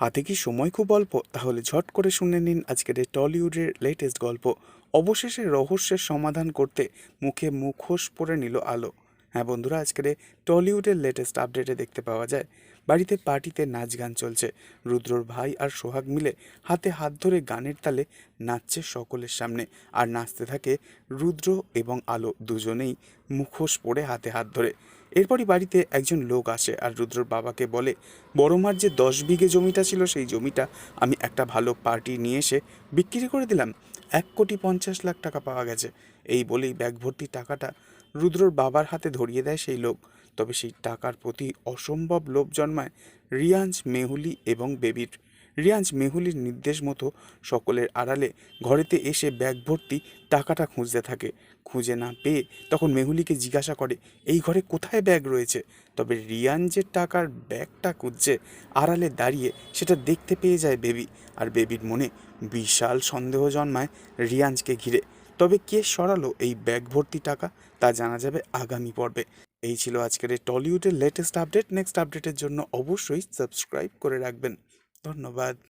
হাতে কি সময় খুব অল্প? তাহলে ঝট করে শুনে নিন আজকের এই টলিউডের লেটেস্ট গল্প। অবশেষে রহস্যের সমাধান করতে মুখে মুখোশ পরে নিল আলো। হ্যাঁ বন্ধুরা, আজকের টলিউডের লেটেস্ট আপডেটে দেখতে পাওয়া যায়, বাড়িতে পার্টিতে নাচ গান চলছে। রুদ্রর ভাই আর সোহাগ মিলে হাতে হাত ধরে গানের তালে নাচছে সকলের সামনে। আর নাচতে থাকে রুদ্র এবং আলো দুজনেই মুখোশ পরে হাতে হাত ধরে। এরপরই বাড়িতে একজন লোক আসে আর রুদ্রর বাবাকে বলে, বড় মার যে দশ বিঘে জমিটা ছিল, সেই জমিটা আমি একটা ভালো পার্টি নিয়ে এসে বিক্রি করে দিলাম। এক কোটি পঞ্চাশ লাখ টাকা পাওয়া গেছে। এই বলেই ব্যাগ ভর্তি টাকাটা রুদ্রর বাবার হাতে ধরিয়ে দেয় সেই লোক। তবে সেই টাকার প্রতি অসম্ভব লোভ জন্মায় রিয়াঞ্জ, মেহুলি এবং বেবির। রিয়াঞ্জ মেহুলির নির্দেশ মতো সকলের আড়ালে ঘরেতে এসে ব্যাগ ভর্তি টাকাটা খুঁজতে থাকে। খুঁজে না পেয়ে তখন মেহুলিকে জিজ্ঞাসা করে, এই ঘরে কোথায় ব্যাগ রয়েছে? তবে যে টাকার ব্যাগটা খুঁজছে, আড়ালে দাঁড়িয়ে সেটা দেখতে পেয়ে যায় বেবি। আর বেবির মনে বিশাল সন্দেহ জন্মায় রিয়াঞ্জকে ঘিরে। তবে কে সরালো এই ব্যাগ ভর্তি টাকা, তা জানা যাবে আগামী পর্বে। এই ছিল আজকের টলিউডের লেটেস্ট আপডেট নেক্সট আপডেটের জন্য অবশ্যই সাবস্ক্রাইব করে রাখবেন। ধন্যবাদ।